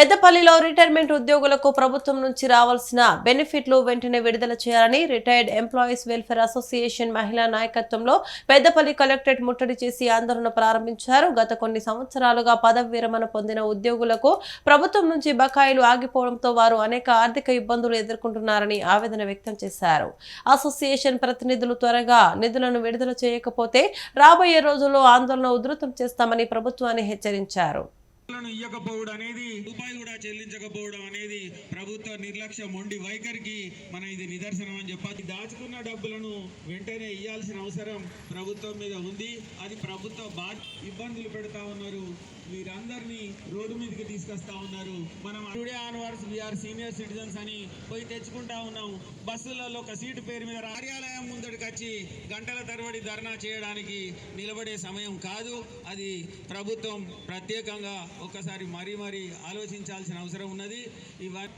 పెద్దపల్లిలో రిటైర్మెంట్ ఉద్యోగులకు ప్రభుత్వం నుంచి రావాల్సిన బెనిఫిట్లు వెంటనే విడుదల చేయాలని రిటైర్డ్ ఎంప్లాయీస్ వెల్ఫేర్ అసోసియేషన్ మహిళా నాయకత్వంలో పెద్దపల్లి కలెక్టరేట్ ముట్టడి చేసి ఆందోళన ప్రారంభించారు. గత కొన్ని సంవత్సరాలుగా పదవి విరమణ పొందిన ఉద్యోగులకు ప్రభుత్వం నుంచి బకాయిలు ఆగిపోవడంతో వారు అనేక ఆర్థిక ఇబ్బందులు ఎదుర్కొంటున్నారని ఆవేదన వ్యక్తం చేశారు. అసోసియేషన్ ప్రతినిధులు త్వరగా నిధులను విడుదల చేయకపోతే రాబోయే రోజుల్లో ఆందోళన ఉధృతం చేస్తామని ప్రభుత్వాన్ని హెచ్చరించారు. ఇవ్వకపోవడం అనేది రూపాయలు కూడా చెల్లించకపోవడం అనేది ప్రభుత్వ నిర్లక్ష్య మొండి వైఖరికి మన ఇది నిదర్శనం అని చెప్పాలి దాచుకున్న డబ్బులను వెంటనే ఇవ్వాల్సిన అవసరం ప్రభుత్వం మీద ఉంది. అది ప్రభుత్వ బా ఇబ్బందులు పెడతా ఉన్నారు. వీరందరినీ రోడ్డు మీదకి తీసుకొస్తా ఉన్నారు. మనం today onwards we are senior citizens అని పోయి తెచ్చుకుంటా ఉన్నాం. బస్సులలో ఒక సీటు పేరు మీద కార్యాలయం ముందడికి వచ్చి గంటల తరబడి ధర్నా చేయడానికి నిలబడే సమయం కాదు. అది ప్రభుత్వం ప్రత్యేకంగా ఒక్కసారి మరీ మరీ ఆలోచించాల్సిన అవసరం ఉన్నది. ఇవన్నీ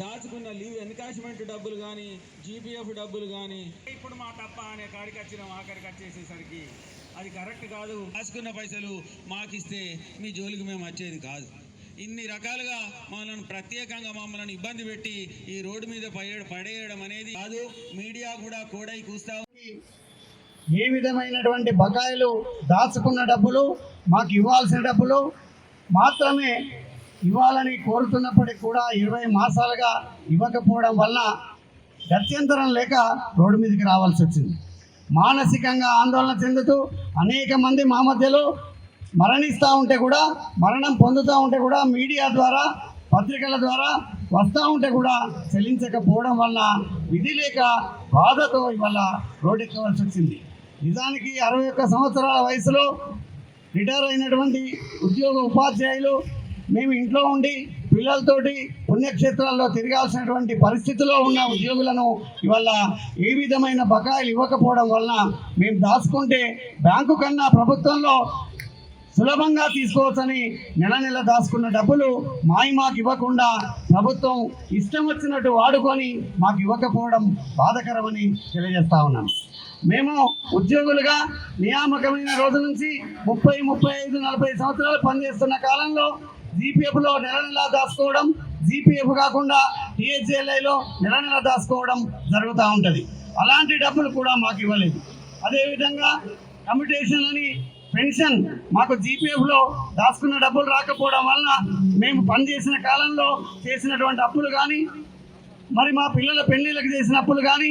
దాచుకున్న లీవ్ ఎన్కాష్మెంట్ డబ్బులు కానీ జీపీఎఫ్ డబ్బులు కానీ ఇప్పుడు మా తప్ప అనే కాడికి వచ్చినాం ఆఖరికి వచ్చేసేసరికి. అది కరెక్ట్ కాదు. రాసుకున్న పైసలు మాకిస్తే మీ జోలికి మేము వచ్చేది కాదు. ఇన్ని రకాలుగా మనల్ని ప్రత్యేకంగా మమ్మల్ని ఇబ్బంది పెట్టి ఈ రోడ్డు మీద పడే పడేయడం అనేది కాదు. మీడియా కూడా కోడై కూస్తా ఏ విధమైనటువంటి బకాయిలు దాచుకున్న డబ్బులు మాకు ఇవ్వాల్సిన డబ్బులు మాత్రమే ఇవ్వాలని కోరుతున్నప్పటికీ కూడా ఇరవై మాసాలుగా ఇవ్వకపోవడం వల్ల గత్యంతరం లేక రోడ్డు మీదకి రావాల్సి వచ్చింది. మానసికంగా ఆందోళన చెందుతూ అనేక మంది మా మధ్యలో మరణిస్తూ ఉంటే కూడా మరణం పొందుతూ ఉంటే కూడా మీడియా ద్వారా పత్రికల ద్వారా వస్తూ ఉంటే కూడా చెల్లించకపోవడం వల్ల విధి లేక బాధతో ఇవాళ రోడ్డెక్కవలసి వచ్చింది. నిజానికి అరవై ఒక్క సంవత్సరాల వయసులో రిటైర్ అయినటువంటి ఉద్యోగ ఉపాధ్యాయులు మేము ఇంట్లో ఉండి పిల్లలతోటి పుణ్యక్షేత్రాల్లో తిరగాల్సినటువంటి పరిస్థితిలో ఉన్న ఉద్యోగులను ఇవాళ ఏ విధమైన బకాయిలు ఇవ్వకపోవడం వలన మేము దాచుకుంటే బ్యాంకు కన్నా ప్రభుత్వంలో సులభంగా తీసుకోవచ్చని నెల నెల దాచుకున్న డబ్బులు మాయి మాకు ఇవ్వకుండా ప్రభుత్వం ఇష్టం వచ్చినట్టు వాడుకొని మాకు ఇవ్వకపోవడం బాధకరమని తెలియజేస్తా ఉన్నాను మేము ఉద్యోగులుగా నియామకమైన రోజు నుంచి ముప్పై ముప్పై ఐదు నలభై సంవత్సరాలు పనిచేస్తున్న కాలంలో జీపీఎఫ్లో నెల నెలా దాచుకోవడం జీపీఎఫ్ కాకుండా టీహెచ్ఎల్ఐలో నెల నెల దాచుకోవడం జరుగుతూ ఉంటుంది. అలాంటి డబ్బులు కూడా మాకు ఇవ్వలేదు. అదేవిధంగా కమిటేషన్ అని పెన్షన్ మాకు జీపీఎఫ్లో దాచుకున్న డబ్బులు రాకపోవడం వలన మేము పనిచేసిన కాలంలో చేసినటువంటి అప్పులు కానీ మరి మా పిల్లల పెళ్ళిళ్ళకి చేసిన అప్పులు కానీ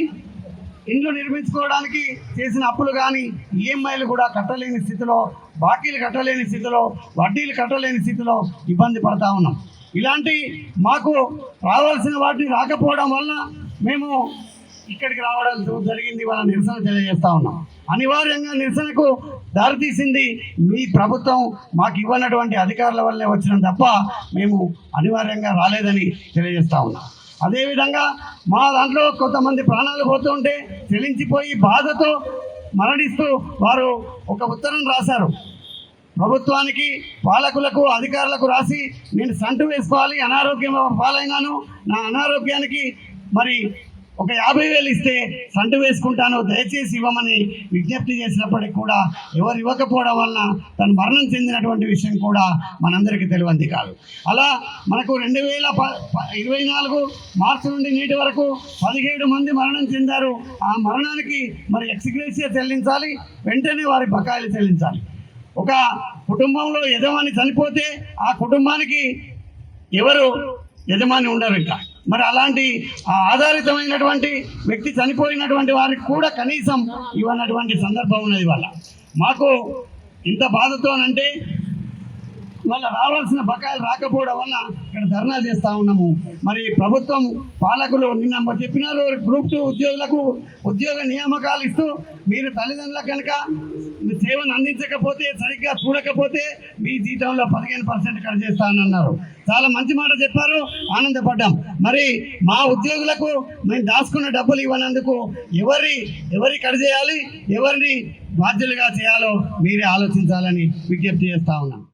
ఇండ్లు నిర్మించుకోవడానికి చేసిన అప్పులు కానీ ఈఎంఐలు కూడా కట్టలేని స్థితిలో బాకీలు కట్టలేని స్థితిలో వడ్డీలు కట్టలేని స్థితిలో ఇబ్బంది పడతా ఉన్నాం. ఇలాంటి మాకు రావాల్సిన వాటిని రాకపోవడం వలన మేము ఇక్కడికి రావడం జరిగింది వాళ్ళ నిరసన తెలియజేస్తా ఉన్నాం. అనివార్యంగా నిరసనకు దారితీసింది మీ ప్రభుత్వం మాకు ఇవ్వనటువంటి అధికారుల వల్లే వచ్చిన తప్ప మేము అనివార్యంగా రాలేదని తెలియజేస్తా ఉన్నాం. అదేవిధంగా మా దాంట్లో కొంతమంది ప్రాణాలు పోతుంటే చెలించిపోయి బాధతో మరణిస్తూ వారు ఒక ఉత్తరం రాశారు. ప్రభుత్వానికి పాలకులకు అధికారులకు రాసి నేను సంటు వేసుకోవాలి అనారోగ్యం పాలైనాను నా అనారోగ్యానికి మరి ఒక యాభై వేలు ఇస్తే సంటు వేసుకుంటాను దయచేసి ఇవ్వమని విజ్ఞప్తి చేసినప్పటికి కూడా ఎవరు ఇవ్వకపోవడం వలన తను మరణం చెందినటువంటి విషయం కూడా మనందరికీ తెలియంది కాదు. అలా మనకు రెండు వేల ప ఇరవై నాలుగు మార్చి నుండి నేటి వరకు పదిహేడు మంది మరణం చెందారు. ఆ మరణానికి మరి ఎక్స్గ్రేషియా చెల్లించాలి వెంటనే వారి బకాయిలు చెల్లించాలి. ఒక కుటుంబంలో యజమాని చనిపోతే ఆ కుటుంబానికి ఎవరు యజమాని ఉండరు ఇంకా. మరి అలాంటి ఆధారితమైనటువంటి వ్యక్తి చనిపోయినటువంటి వారికి కూడా కనీసం ఇవ్వనటువంటి సందర్భం ఉన్నది వాళ్ళ మాకు ఇంత బాధతోనంటే వాళ్ళ రావాల్సిన బకాయిలు రాకపోవడం వల్ల ఇక్కడ ధర్నా చేస్తా ఉన్నాము. మరి ప్రభుత్వం పాలకులు నిన్న చెప్పినారు గ్రూప్ టూ ఉద్యోగులకు ఉద్యోగ నియామకాలు ఇస్తూ మీరు తల్లిదండ్రులకు కనుక సేవను అందించకపోతే సరిగ్గా చూడకపోతే మీ జీతంలో పదిహేను పర్సెంట్ కట్ చేస్తానన్నారు. చాలా మంచి మాట చెప్పారు ఆనందపడ్డాం. మరి మా ఉద్యోగులకు మేము దాచుకున్న డబ్బులు ఇవ్వనందుకు ఎవరి ఎవరి కట్ చేయాలి ఎవరిని బాధ్యులుగా చేయాలో మీరే ఆలోచించాలని విజ్ఞప్తి చేస్తా ఉన్నాం.